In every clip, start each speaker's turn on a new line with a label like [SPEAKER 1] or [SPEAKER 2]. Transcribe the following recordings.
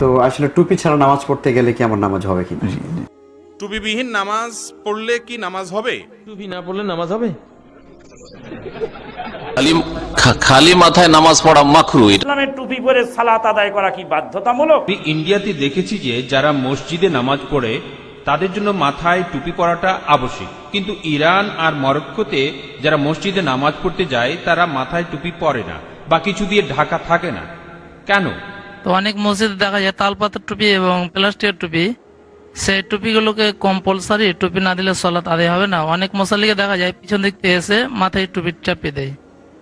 [SPEAKER 1] তো আসলে টুপি ছাড়া নামাজ পড়তে গেলে কি আমার নামাজ হবে কিনা?
[SPEAKER 2] টুপিবিহীন নামাজ পড়লে কি নামাজ হবে?
[SPEAKER 3] টুপি না পড়লে নামাজ হবে?
[SPEAKER 4] খালি খালি মাথায় নামাজ পড়া এটা
[SPEAKER 5] ইসলামের টুপি পরে সালাত আদায় করা কি বাধ্যতামূলক?
[SPEAKER 6] আমি ইন্ডিয়াতে দেখেছি যে যারা মসজিদে নামাজ পড়ে তাদের জন্য মাথায় টুপি পরাটা আবশ্যিক। কিন্তু ইরান আর মরক্কোতে যারা মসজিদে নামাজ পড়তে যায় তারা মাথায় টুপি পরে না। বা কিছু দিয়ে ঢাকা থাকে না। কেন?
[SPEAKER 7] তো অনেক মসজিদে দেখা যায়, তালপাতার টুপি এবং প্লাস্টিকের টুপি। সেই টুপিগুলোকে কম্পালসারি টুপি না দিলে সলাত আদায় হবে না। অনেক মশালিকে দেখা যায়, পিছন দিক থেকে এসে মাথায় টুপি চাপিয়ে দেয়।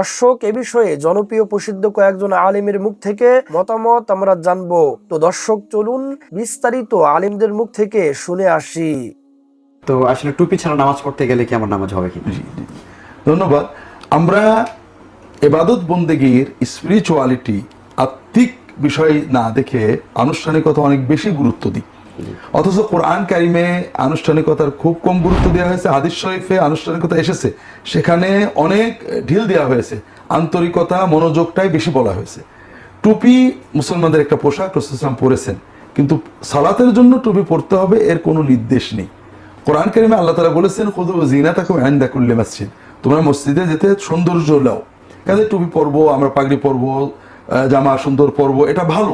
[SPEAKER 8] দর্শক, এ বিষয়ে জনপ্রিয় প্রসিদ্ধ কয়েকজন আলিমের মুখ থেকে মতামত আমরা জানব। তো দর্শক, চলুন বিস্তারিত আলিমদের মুখ থেকে শুনে আসি।
[SPEAKER 1] তো আসলে টুপি ছাড়া নামাজ পড়তে গেলে কি আমার নামাজ হবে কিনা
[SPEAKER 9] ধন্যবাদ। আমরা এবাদত বন্দেগীর স্পিরিচুয়ালিটি আত্মিক বিষয় না দেখে আনুষ্ঠানিকতা অনেক বেশি গুরুত্ব দিই। অথচ কোরআন কারিমে আনুষ্ঠানিকতার খুব কম গুরুত্ব দেওয়া হয়েছে, হাদিস শরীফে আনুষ্ঠানিকতা এসেছে। সেখানে অনেক ঢিল দেওয়া হয়েছে। আন্তরিকতা, মনোযোগটাই বেশি বলা হয়েছে। টুপি মুসলমানদের একটা পোশাক রসুলাম পরেছেন। কিন্তু সালাতের জন্য টুপি পরতে হবে, এর কোনো নির্দেশ নেই। কোরআন কারিমে আল্লাহ তালা বলেছেন খুদু জিনা তাকে আইন্দা করলে মসজিদ। তোমরা মসজিদে যেতে সৌন্দর্য লাও। কাজে টুপি পরবো, আমরা পাগড়ি পরবো জামা সুন্দর পরবো, এটা ভালো।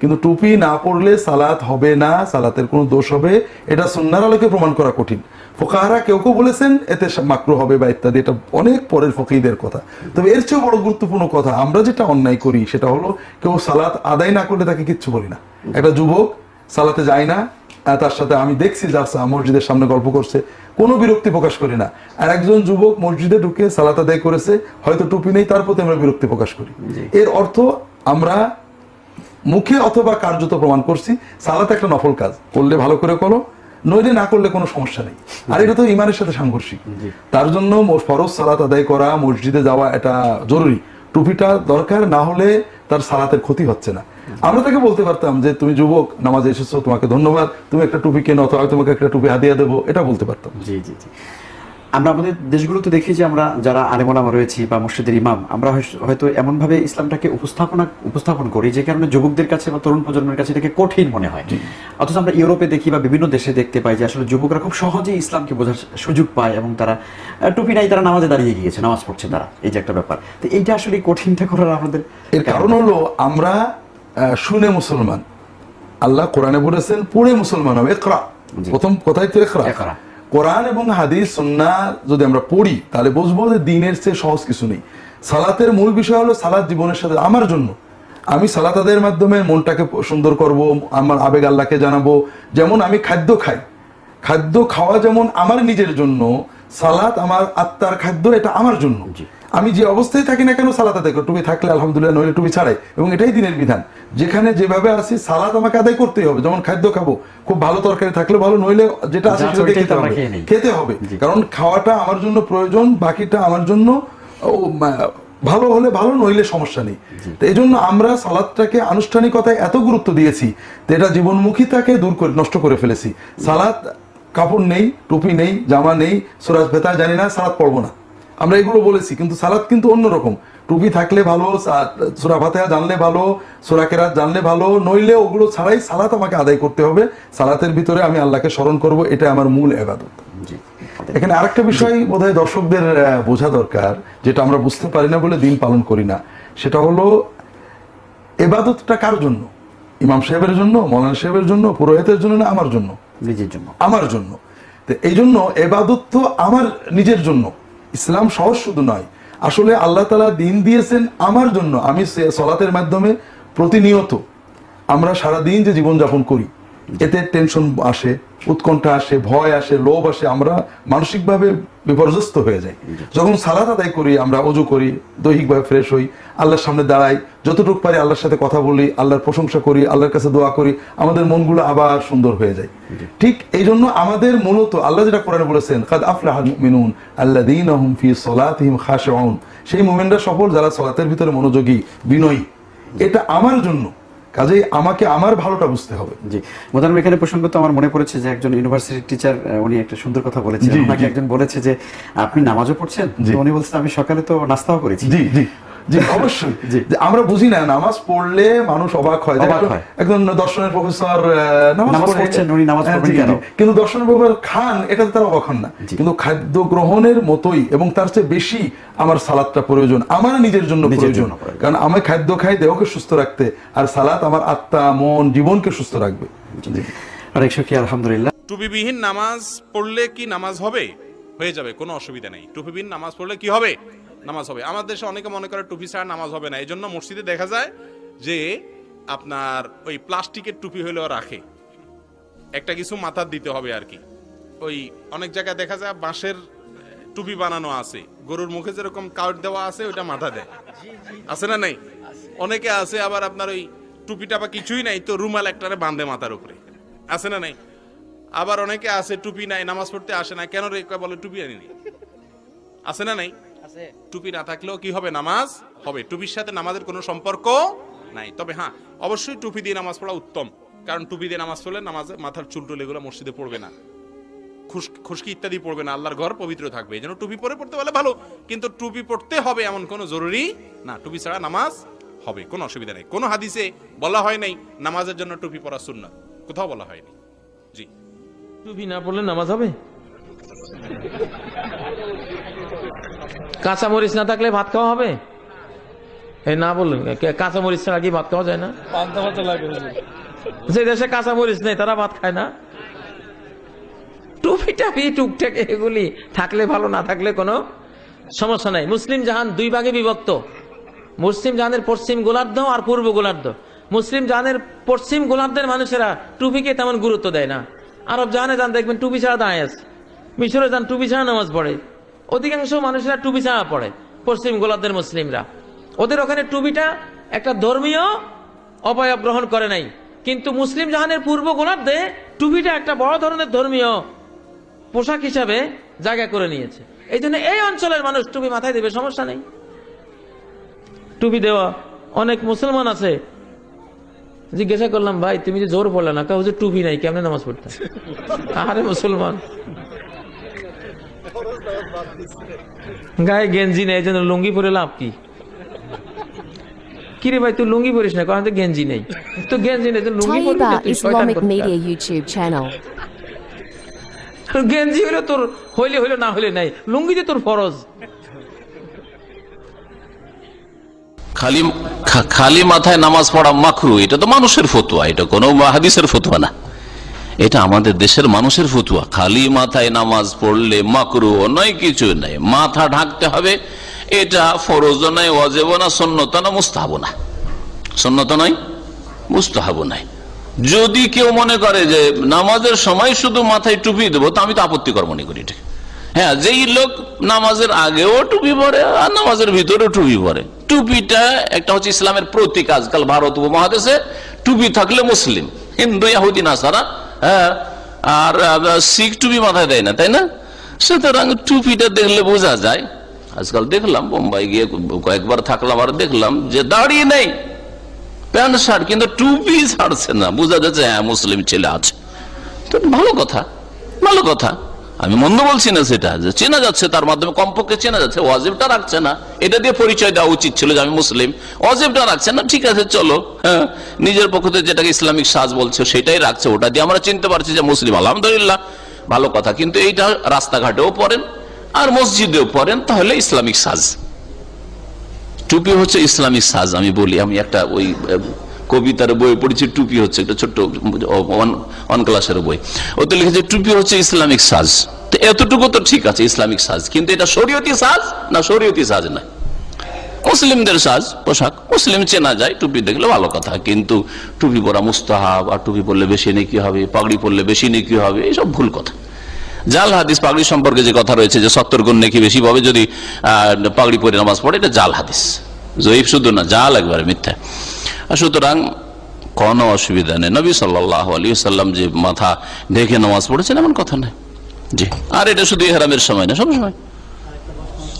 [SPEAKER 9] কিন্তু টুপি না পরলে সালাত হবে না সালাতের কোনো দোষ হবে এটা সুন্নার আলোকে প্রমাণ করা কঠিন। ফোকাহারা কেউ কেউ বলেছেন এতে মাকরু হবে বা ইত্যাদি এটা অনেক পরের ফকিদের কথা। তবে এর চেয়েও বড় গুরুত্বপূর্ণ কথা আমরা যেটা অন্যায় করি সেটা হলো কেউ সালাত আদায় না করলে তাকে কিচ্ছু বলি না। একটা যুবক সালাতে যায় না তার সাথে আমি দেখছি যাচ্ছে মসজিদের সামনে গল্প করছে কোনো বিরক্তি প্রকাশ করি না। আর একজন যুবক মসজিদে ঢুকে সালাত আদায় করেছে হয়তো টুপি নেই তার প্রতি আমরা বিরক্তি প্রকাশ করি। এর অর্থ আমরা মুখে অথবা কার্যত প্রমাণ করছি সালাত একটা নফল কাজ। করলে ভালো করে করো নইলে না করলে কোনো সমস্যা নেই। আর এটা তো ইমানের সাথে সাংঘর্ষিক। তার জন্য ফরজ সালাত আদায় করা মসজিদে যাওয়া এটা জরুরি। টুপিটা দরকার না হলে তার সালাতের ক্ষতি হচ্ছে না। আমরা তাকে বলতে পারতাম যে তুমি যুবক নামাজে এসেছ তোমাকে ধন্যবাদ। তুমি একটা টুপি কেনো অথবা তোমাকে একটা টুপি হাদিয়া দেবো। এটা বলতে পারতাম।
[SPEAKER 1] জি জি জি। আমরা আমাদের দেশগুলোতে দেখি যে আমরা যারা আলেমোলামা রয়েছি বা মসজিদের ইমাম আমরা হয়তো- এমনভাবে ইসলামটাকে উপস্থাপনা উপস্থাপন করি যে কারণে যুবকদের কাছে বা তরুণ প্রজন্মের কাছে এটাকে কঠিন মনে হয়। অথচ আমরা ইউরোপে দেখি বা বিভিন্ন দেশে দেখতে পাই যে আসলে যুবকরা খুব সহজেই ইসলামকে বোঝার সুযোগ পায় এবং তারা টুপি নাই তারা নামাজে দাঁড়িয়ে গিয়েছে নামাজ পড়ছে তারা। এই যে একটা ব্যাপার। তো এইটা আসলে কঠিনটা করার আমাদের
[SPEAKER 9] এর কারণ হলো আমরা শুনে মুসলমান। আল্লাহ কোরআনে বলেছেন পড়ে মুসলমান হবে একরা প্রথম কথাই তো একরা। কোরআন এবং হাদিস, সন্না যদি আমরা পড়ি, তাহলে বুঝব যে দিনের চেয়ে সহজ কিছু নেই। সালাতের মূল বিষয় হলো সালাত জীবনের সাথে আমার জন্য। আমি সালাতাদের মাধ্যমে মনটাকে সুন্দর করব, আমার আবেগ আল্লাহকে জানাব। যেমন আমি খাদ্য খাই। খাদ্য খাওয়া যেমন আমার নিজের জন্য, সালাত আমার আত্মার খাদ্য, এটা আমার জন্য। আমি যে অবস্থায় থাকি না কেন সালাত আদায় করি? টুপি থাকলে আলহামদুলিল্লাহ নইলে টুপি ছাড়াই। এবং এটাই দিনের বিধান। যেখানে যেভাবে আছি সালাত আমাকে আদায় করতেই হবে। যেমন খাদ্য খাব খুব ভালো তরকারি থাকলে ভালো নইলে যেটা আছে সেটা খেতে হবে। খেতে হবে। কারণ খাওয়াটা আমার জন্য প্রয়োজন বাকিটা আমার জন্য ভালো হলে ভালো নইলে সমস্যা নেই। তো এই জন্য আমরা সালাদটাকে আনুষ্ঠানিকতায় এত গুরুত্ব দিয়েছি যে এটা জীবনমুখিতাকে দূর করে নষ্ট করে ফেলেছি। সালাদ কাপড় নেই টুপি নেই জামা নেই সুরাজ ভেতা জানি না সালাদ পড়ব না। আমরা এগুলো বলেছি কিন্তু সালাদ কিন্তু অন্যরকম। টুপি থাকলে ভালো সুরা ফাতেহা জানলে ভালো সোরা কেরাত জানলে ভালো নইলে ওগুলো ছাড়াই সালাত আমাকে আদায় করতে হবে। সালাতের ভিতরে আমি আল্লাহকে স্মরণ করব এটা আমার মূল এবাদত এখানে আরেকটা বিষয় বোধহয় দর্শকদের বোঝা দরকার যেটা আমরা বুঝতে পারি না বলে দিন পালন করি না। সেটা হলো এবাদতটা কার জন্য? ইমাম সাহেবের জন্য মৌলানা সাহেবের জন্য পুরোহিতের জন্য না আমার জন্য?
[SPEAKER 1] নিজের জন্য।
[SPEAKER 9] আমার জন্য। তো এই জন্য এবাদত তো আমার নিজের জন্য। ইসলাম সহজ শুধু নয়। আসলে আল্লাহ তালা দিন দিয়েছেন আমার জন্য। আমি সলাতের মাধ্যমে প্রতিনিয়ত আমরা সারা দিন যে জীবনযাপন করি এতে টেনশন আসে উৎকণ্ঠা আসে ভয় আসে লোভ আসে আমরা মানসিকভাবে বিপর্যস্ত হয়ে যাই। যখন সালাত আদায় করি আমরা অজু করি দৈহিকভাবে ফ্রেশ হই আল্লাহর সামনে দাঁড়াই যতটুকু পারি আল্লাহর সাথে কথা বলি আল্লাহর প্রশংসা করি আল্লাহর কাছে দোয়া করি আমাদের মনগুলো আবার সুন্দর হয়ে যায়। ঠিক এই জন্য আমাদের মূলত আল্লাহ যেটা কোরআনে বলেছেন কাদ আফলাহাল মুমিনুন আল্লাযীনা হুম ফি সলাতিহিম খাশিউন। সেই মুমিনরা সফল যারা সলাতের ভিতরে মনোযোগী বিনয়ী। এটা আমার জন্য। কাজেই আমাকে আমার ভালোটা বুঝতে হবে।
[SPEAKER 1] জি। মোদান এখানে প্রসঙ্গত আমার মনে পড়েছে যে একজন ইউনিভার্সিটি টিচার উনি একটা সুন্দর কথা বলেছেন।
[SPEAKER 9] আপনাকে
[SPEAKER 1] একজন বলেছে যে আপনি নামাজও পড়ছেন। উনি বলছেন আমি সকালে তো নাস্তাও করেছি।
[SPEAKER 9] জি জি। জি অবশ্যই। যে আমরা বুঝি না নামাজ পড়লে মানুষ অবাক হয়।
[SPEAKER 1] অবাক
[SPEAKER 9] একজন-
[SPEAKER 1] হয়।
[SPEAKER 9] একজন দর্শনের প্রফেসর
[SPEAKER 1] নামাজ পড়ছেন, উনি নামাজ
[SPEAKER 9] হ্যাঁ,
[SPEAKER 1] পড়বেন কেন?
[SPEAKER 9] কিন্তু দর্শনের প্রফেসর খান এটাতে তারা অবাক হন না। কিন্তু খাদ্য গ্রহণের মতোই এবং তার চেয়ে বেশি আমার সালাদটা প্রয়োজন আমার নিজের জন্য প্রয়োজন। কারণ আমি খাদ্য খাই দেহকে সুস্থ রাখতে আর সালাত আমার আত্মা মন জীবনকে সুস্থ রাখবে।
[SPEAKER 1] অনেক সুখী আলহামদুলিল্লাহ।
[SPEAKER 2] টুপিবিহীন নামাজ পড়লে কি নামাজ হবে? হয়ে যাবে কোনো অসুবিধা নেই। টুপিবিহীন নামাজ পড়লে কি হবে? নামাজ হবে। আমাদের দেশে অনেকে মনে করে টুপি ছাড়া নামাজ হবে না। এই জন্য মসজিদে দেখা যায় যে আপনার ওই প্লাস্টিকের টুপি হইলেও রাখে। একটা কিছু মাথার দিতে হবে আর কি। ওই অনেক জায়গায় দেখা যায় বাঁশের টুপি বানানো আছে। গরুর মুখে যেরকম কাউট দেওয়া আছে, ওইটা মাথা দেয়। আছে না নাই? অনেকে আছে, আবার আপনার ওই টুপিটা বা কিছুই নাই, তো রুমাল একটারে বাঁধে মাথার উপরে। আছে না নাই? আবার অনেকে আছে, টুপি নাই, নামাজ পড়তে আসে না। কেন রে? বলে, টুপি আনিনি। আছে না নাই? টুপি না থাকলেও কি হবে? নামাজ হবে। টুপির সাথে নামাজের কোনো সম্পর্ক নাই। তবে হ্যাঁ অবশ্যই টুপি দিয়ে নামাজ পড়া উত্তম। কারণ টুপি দিয়ে নামাজ পড়লে নামাজে মাথার চুল টুল এগুলো মসজিদে পড়বে না। খুশ- খুশকি ইত্যাদি পড়বে না। আল্লাহর ঘর পবিত্র থাকবে। এই জন্য টুপি পরে পড়তে পারলে ভালো। কিন্তু টুপি পড়তে হবে এমন কোনো জরুরি না। টুপি ছাড়া নামাজ হবে। কোনো অসুবিধা নেই। কোনো হাদিসে বলা হয় নাই নামাজের জন্য টুপি পরা সুন্নাত। কোথাও বলা হয়নি। জি।
[SPEAKER 3] টুপি না পড়লে নামাজ হবে? কাঁচা মরিচ না থাকলে ভাত খাওয়া হবে? এই না বললেন কে- কাঁচা মরিচ ছাড়া কি ভাত খাওয়া যায় না? যে দেশে কাঁচা মরিচ নেই তারা ভাত খায় না। টুপি টাপি টুকটাক এগুলি থাকলে ভালো না থাকলে কোনো সমস্যা নাই। মুসলিম জাহান দুই ভাগে বিভক্ত। মুসলিম জাহানের পশ্চিম গোলার্ধ আর পূর্ব গোলার্ধ। মুসলিম জাহানের পশ্চিম গোলার্ধের মানুষেরা টুপিকে তেমন গুরুত্ব দেয় না। আরব জাহানে যান দেখবেন টুপি ছাড়া দাঁড়ায় আছে। মিশরে যান টুপি ছাড়া নামাজ পড়ে। অধিকাংশ মানুষেরা টুপি ছাড়া পড়ে, পশ্চিম গোলার্ধের মুসলিমরা। ওদের ওখানে টুপিটা একটা ধর্মীয় অবয়ব গ্রহণ করে নাই। কিন্তু মুসলিম জাহানের পূর্ব গোলার্ধে টুপিটা একটা বড় ধরনের ধর্মীয় পোশাক হিসাবে জায়গা করে নিয়েছে। এই জন্য এই অঞ্চলের মানুষ টুপি মাথায় দেবে, সমস্যা নেই। টুপি দেওয়া, অনেক মুসলমান আছে। জিজ্ঞাসা করলাম, ভাই, তুমি যে জোর পড়লে না? কাউ যে টুপি নাই, কেমনে নামাজ পড়তে? আরে মুসলমান। গায়ে গেঞ্জি নেই এই জন্য লুঙ্গি পরে লাভ কি? কিরে ভাই তুই লুঙ্গি পরিস না? কারণ তো গেঞ্জি নেই। তো গেঞ্জি নেই তো লুঙ্গি না, তুই শয়তান কোথাকার।
[SPEAKER 10] Media
[SPEAKER 3] গেঞ্জি হইলে তোর হইলে হইলে না হইলে নাই। লুঙ্গি যে তোর ফরজ।
[SPEAKER 4] খালি খালি মাথায় নামাজ পড়া মাকরু এটা তো মানুষের ফতুয়া এটা কোনো হাদিসের ফতুয়া না। এটা আমাদের দেশের মানুষের ফতুয়া। খালি মাথায় নামাজ পড়লে মাকরু নয় কিছু নাই। মাথা ঢাকতে হবে। এটা ফরজ নয় অজেব না সন্নত না মুস্তাহাব না সন্নত নয়, মুস্তাহাব নাই যদি কেউ মনে করে যে নামাজের সময় শুধু মাথায় টুপি দেবো, তো আমি তো আপত্তিকর মনে করি এটা হ্যাঁ যেই লোক নামাজের আগেও টুপি পরে, আর নামাজের ভিতরেও টুপি পরে। টুপিটা একটা হচ্ছে ইসলামের প্রতীক আজকাল ভারত উপমহাদেশে। টুপি থাকলে মুসলিম, হিন্দু, ইয়াহুদি, নাসারা। হ্যাঁ আর শিখ টুপি মাথায় দেয় না, তাই না? সুতরাং টুপিটা দেখলে বোঝা যায়। আজকাল দেখলাম, বোম্বাই গিয়ে কয়েকবার থাকলাম আর দেখলাম যে দাঁড়িয়ে নেই, প্যান্ট শার্ট, কিন্তু টুপি ছাড়ছে না। বোঝা যাচ্ছে হ্যাঁ মুসলিম ছেলে আছে। তো ভালো কথা ভালো কথা। আমি মন্দ বলছি না সেটা, যে চেনা যাচ্ছে, তার মাধ্যমে কমপক্ষে চেনা যাচ্ছে, ওয়াজিবটা রাখছে না। এটা দিয়ে পরিচয় দেওয়া উচিত ছিল যে আমি মুসলিম। ওয়াজিবটা রাখছে না, ঠিক আছে, চলো হ্যাঁ। নিজের পক্ষ থেকে যেটাকে ইসলামিক সাজ বলছে, সেটাই রাখছে। ওটা দিয়ে আমরা চিনতে পারছি যে মুসলিম, আলহামদুলিল্লাহ, ভালো কথা। কিন্তু এইটা রাস্তাঘাটেও পড়েন, আর মসজিদেও পড়েন, তাহলে ইসলামিক সাজ। টুপি হচ্ছে ইসলামিক সাজ, আমি বলি, আমি একটা ওই কবিতার বই পড়েছি, টুপি হচ্ছে একটা ছোট্ট ওয়ান ক্লাসের বই। ওতে লিখেছে, টুপি হচ্ছে ইসলামিক সাজ। তো এতটুকু তো ঠিক আছে, ইসলামিক সাজ। কিন্তু এটা শরীয়তি সাজ না শরীয়তি সাজ নয়? মুসলিমদের সাজ, পোশাক। মুসলিম চেনা যায়, টুপি দেখলে ভালো কথা। কিন্তু টুপি পরা মুস্তাহাব, আর টুপি পরলে বেশি নেকি হবে, পাগড়ি পরলে বেশি নেকি হবে এইসব ভুল কথা। জাল হাদিস পাগড়ি সম্পর্কে যে কথা রয়েছে, যে সত্তর গুণ নেকি বেশি পাবে যদি পাগড়ি পরে নামাজ পড়ে, এটা জাল হাদিস। জয়ীফ শুধু না, জাল একবারে মিথ্যা। সুতরাং কোনো অসুবিধা নেই। নবী সাল্লাহ আলী সাল্লাম যে মাথা ঢেকে নামাজ পড়েছেন এমন কথা নেই জি। আর এটা শুধু ইহরামের সময় না, সব সময়।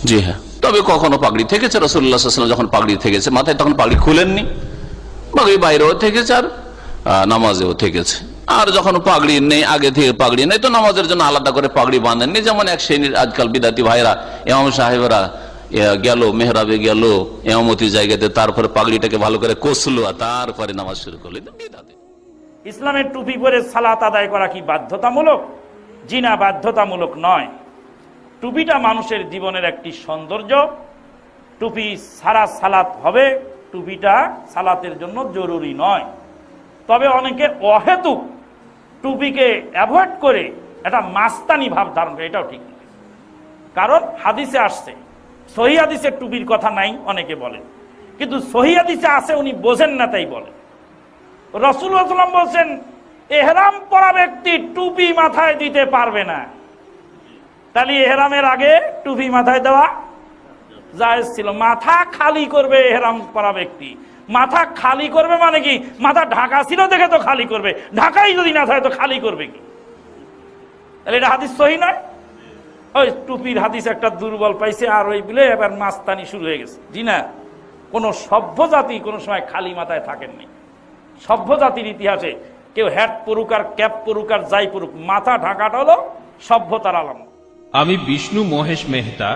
[SPEAKER 4] জি হ্যাঁ। তবে কখনো পাগড়ি থেকেছে রসুল্লাহাম যখন পাগড়ি থেকেছে, মাথায় তখন পাগড়ি খুলেননি। পাগড়ি বাইরেও থেকেছে আর নামাজেও থেকেছে। আর যখন পাগড়ি নেই, আগে থেকে পাগড়ি নেই, তো নামাজের জন্য আলাদা করে পাগড়ি বাঁধেননি। যেমন এক শ্রেণির আজকাল বিদাতি ভাইরা এমাম সাহেবরা গেল, মেহরাবে গেল এমতি জায়গাতে, তারপরে পাগড়িটাকে ভালো করে কষলো আর তারপরে নামাজ শুরু করল। এটা
[SPEAKER 5] ইসলামের টুপি পরে সালাত আদায় করা কি বাধ্যতামূলক? জিনা বাধ্যতামূলক নয়। টুপিটা মানুষের জীবনের একটি সৌন্দর্য। টুপি সারা সালাত হবে, টুপিটা সালাতের জন্য জরুরি নয়। তবে অনেকে অহেতুক টুপিকে অ্যাভয়েড করে একটা মাস্তানি ভাব ধারণ করে, এটাও ঠিক কারণ হাদিসে আসছে সহি হাদিসের টুপির কথা নাই, অনেকে বলেন। কিন্তু সহি হাদিসে আছে, উনি বোঝেন না, তাই বলেন রসুল্লাহাম বলছেন, এহরাম পরা ব্যক্তি টুপি মাথায় দিতে পারবে না। তাহলে এহরামের আগে টুপি মাথায় দেওয়া জায়েজ ছিল। মাথা খালি করবে এহরাম পরা ব্যক্তি। মাথা খালি করবে মানে কি? মাথা ঢাকা ছিল দেখে তো খালি করবে। ঢাকাই যদি না থাকে, তো খালি করবে কি? তাহলে এটা হাদিস সহি নয়? ওই টুপির হাদিস একটা দুর্বল পাইছে, আর ওই বলে এবার মাস্তানি শুরু হয়ে গেছে। জি না, কোন সভ্য জাতি কোনো সময় খালি মাথায় থাকেননি সভ্য জাতির ইতিহাসে কেউ হ্যাট পরুক আর ক্যাপ পরুক আর যাই পরুক, মাথা ঢাকাটা হলো সভ্যতার আলাম
[SPEAKER 6] আমি বিষ্ণু মহেশ মেহতা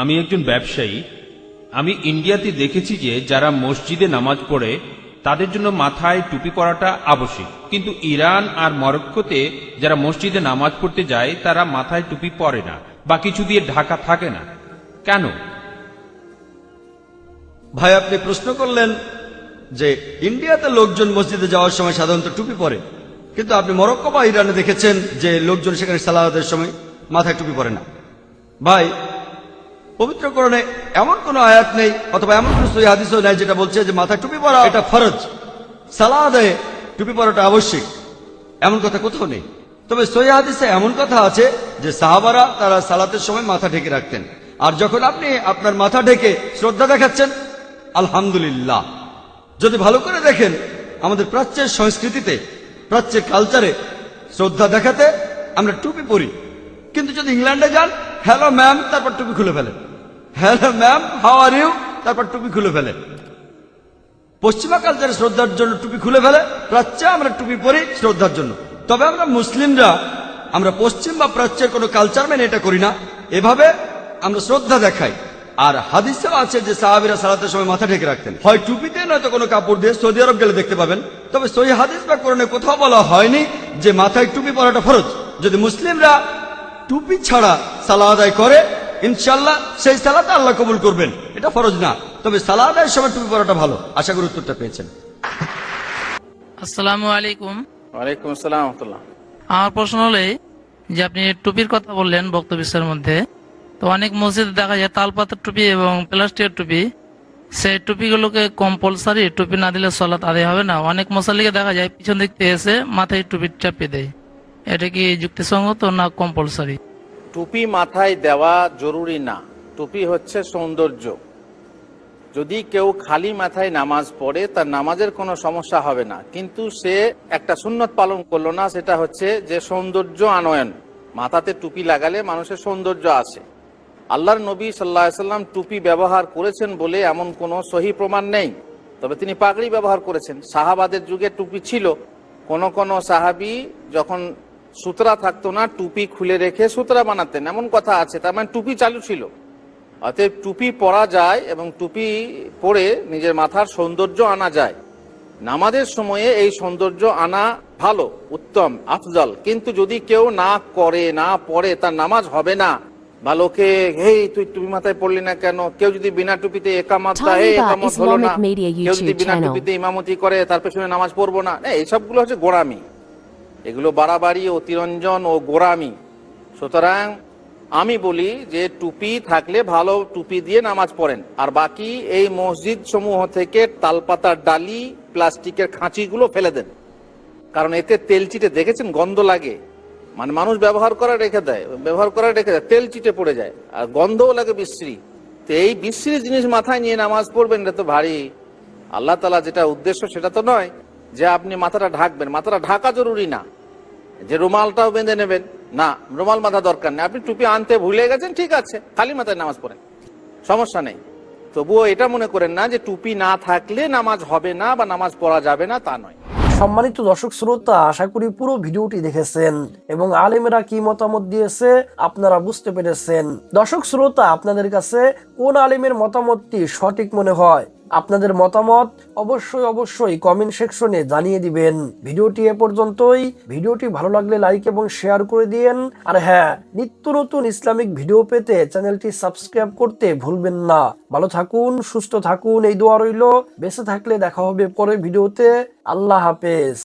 [SPEAKER 6] আমি একজন ব্যবসায়ী। আমি ইন্ডিয়াতে দেখেছি যে যারা মসজিদে নামাজ পড়ে তাদের জন্য মাথায় টুপি পরাটা আবশ্যিক। কিন্তু ইরান আর মরক্কোতে যারা মসজিদে নামাজ পড়তে যায়, তারা মাথায় টুপি পরে না বা কিছু দিয়ে ঢাকা থাকে না। কেন?
[SPEAKER 10] ভাই, আপনি প্রশ্ন করলেন যে ইন্ডিয়াতে লোকজন মসজিদে যাওয়ার সময় সাধারণত টুপি পরে। কিন্তু আপনি মরক্কো বা ইরানে দেখেছেন যে লোকজন সেখানে সালাহাতের সময় মাথায় টুপি পরে না। ভাই পবিত্রকরণে এমন কোনো আয়াত নেই, অথবা এমন কোনো সহি হাদিসও নাই যেটা বলছে যে মাথায় টুপি পরা এটা ফরজ। সালাদে টুপি পরাটা আবশ্যিক। এমন কথা কোথাও নেই। তবে সহি হাদিসে এমন কথা আছে যে সাহাবারা তারা সালাতের সময় মাথা ঢেকে রাখতেন। আর যখন আপনি আপনার মাথা ঢেকে শ্রদ্ধা দেখাচ্ছেন, আলহামদুলিল্লাহ। যদি ভালো করে দেখেন, আমাদের প্রাচ্যের সংস্কৃতিতে, প্রাচ্যের কালচারে শ্রদ্ধা দেখাতে আমরা টুপি পরি। কিন্তু যদি ইংল্যান্ডে যান, হ্যালো, ম্যাম, তারপর টুপি খুলে ফেলেন। Hello ma'am, how are you? তারপর টুপি খুলে ফেলে। পশ্চিমা কালচারে শ্রদ্ধার জন্য টুপি খুলে ফেলে, প্রাচ্যে আমরা টুপি পরি শ্রদ্ধার জন্য। তবে আমরা মুসলিমরা, আমরা পশ্চিম বা প্রাচ্যের কোনো কালচার মেনে এটা করি না। এভাবে আমরা শ্রদ্ধা দেখাই। আর হাদিসেও আছে যে সাহাবিরা সালাতের সময় মাথা ঢেকে রাখতেন। হয় টুপিতে, নয়তো কোনো কাপড় দিয়ে সৌদি আরব গেলে দেখতে পাবেন। তবে সহি হাদিস বা কোরআনে কোথাও বলা হয়নি যে মাথায় টুপি পরাটা ফরজ। যদি মুসলিমরা টুপি ছাড়া সালা আদায় করে ইনশাল্লাহ সেই সালাতে আল্লাহ কবুল করবেন। এটা ফরজ না। তবে সালা আদায়ের সময় টুপি পরাটা ভালো। আশা করি উত্তরটা পেয়েছেন।
[SPEAKER 7] আসসালামু আলাইকুম।
[SPEAKER 11] ওয়ালাইকুম আসসালাম রহমতুল্লাহ।
[SPEAKER 7] আমার প্রশ্ন হলে যে আপনি টুপির কথা বললেন বক্তব্যের মধ্যে তো অনেক মসজিদে দেখা যায় তালপাতার টুপি এবং প্লাস্টিকের টুপি। সেই টুপিগুলোকে কম্পালসারি টুপি না দিলে সলাৎ আদায় হবে না। অনেক মশালিকে দেখা যায় পিছন দিক থেকে এসে মাথায় টুপি চাপিয়ে দেয়। এটা কি যুক্তিসঙ্গত না কম্পালসারি
[SPEAKER 11] টুপি মাথায় দেওয়া জরুরি না। টুপি হচ্ছে সৌন্দর্য। যদি কেউ খালি মাথায় নামাজ পড়ে, তার নামাজের কোনো সমস্যা হবে না। কিন্তু সে একটা সুন্নত পালন করল না, সেটা হচ্ছে যে সৌন্দর্য আনয়ন। মাথাতে টুপি লাগালে মানুষের সৌন্দর্য আছে আল্লাহর নবী সাল্লাহ সাল্লাম টুপি ব্যবহার করেছেন বলে এমন কোনো সহি প্রমাণ নেই। তবে তিনি পাগড়ি ব্যবহার করেছেন। সাহাবাদের যুগে টুপি ছিল। কোন কোন সাহাবি যখন সুতরা থাকতো না টুপি খুলে রেখে সুতরা বানাতেন এমন কথা আছে তার মানে টুপি চালু ছিল। অতএব টুপি পরা যায় এবং টুপি পরে নিজের মাথার সৌন্দর্য আনা যায়। নামাজের সময়ে এই সৌন্দর্য আনা ভালো উত্তম আফজল। কিন্তু যদি কেউ না করে না পড়ে তার নামাজ হবে না। বা লোকে হেই তুই টুপি মাথায় পড়লি না কেন? কেউ যদি বিনা টুপিতে একামত দেয় একামত হলো না। কেউ যদি বিনা টুপিতে ইমামতি করে তার পেছনে নামাজ পড়ব না। না, এইসবগুলো হচ্ছে গোড়ামি। এগুলো বাড়াবাড়ি অতিরঞ্জন ও গোড়ামি। সুতরাং আমি বলি যে টুপি থাকলে ভালো টুপি দিয়ে নামাজ পড়েন। আর বাকি এই মসজিদ সমূহ থেকে তালপাতার ডালি, প্লাস্টিকের খাঁচিগুলো ফেলে দেন। কারণ এতে তেল চিটে, দেখেছেন গন্ধ লাগে। মানে মানুষ ব্যবহার করা রেখে দেয়, ব্যবহার করা রেখে দেয়, তেল চিটে পড়ে যায়। আর গন্ধও লাগে বিশ্রী। তো এই বিশ্রী জিনিস মাথায় নিয়ে নামাজ পড়বেন, এটা তো ভারী। আল্লাহ তালা যেটা উদ্দেশ্য সেটা তো নয় যে আপনি মাথাটা ঢাকবেন। মাথাটা ঢাকা জরুরি না। যে রুমালটাও বেঁধে নেবেন। না, রুমাল মাথা দরকার নেই। আপনি টুপি আনতে ভুলে গেছেন, ঠিক আছে। খালি মাথায় নামাজ পড়েন। সমস্যা নেই। তবুও এটা মনে করেন না যে টুপি না থাকলে নামাজ হবে না বা নামাজ পড়া যাবে না, তা নয়।
[SPEAKER 8] সম্মানিত দর্শক শ্রোতা, আশা করি পুরো ভিডিওটি দেখেছেন এবং আলেমেরা কি মতামত দিয়েছে আপনারা বুঝতে পেরেছেন। দর্শক শ্রোতা, আপনাদের কাছে কোন আলেমের মতামতটি সঠিক মনে হয়? আপনাদের মতামত অবশ্যই অবশ্যই কমেন্ট সেকশনে জানিয়ে দিবেন। ভিডিওটি এ পর্যন্তই। ভিডিওটি ভালো লাগলে লাইক এবং শেয়ার করে দিয়েন। আর হ্যাঁ নিত্য নতুন ইসলামিক ভিডিও পেতে চ্যানেলটি সাবস্ক্রাইব করতে ভুলবেন না। ভালো থাকুন, সুস্থ থাকুন, এই দোয়া রইল। বেঁচে থাকলে দেখা হবে পরের ভিডিওতে। আল্লাহ হাফেজ।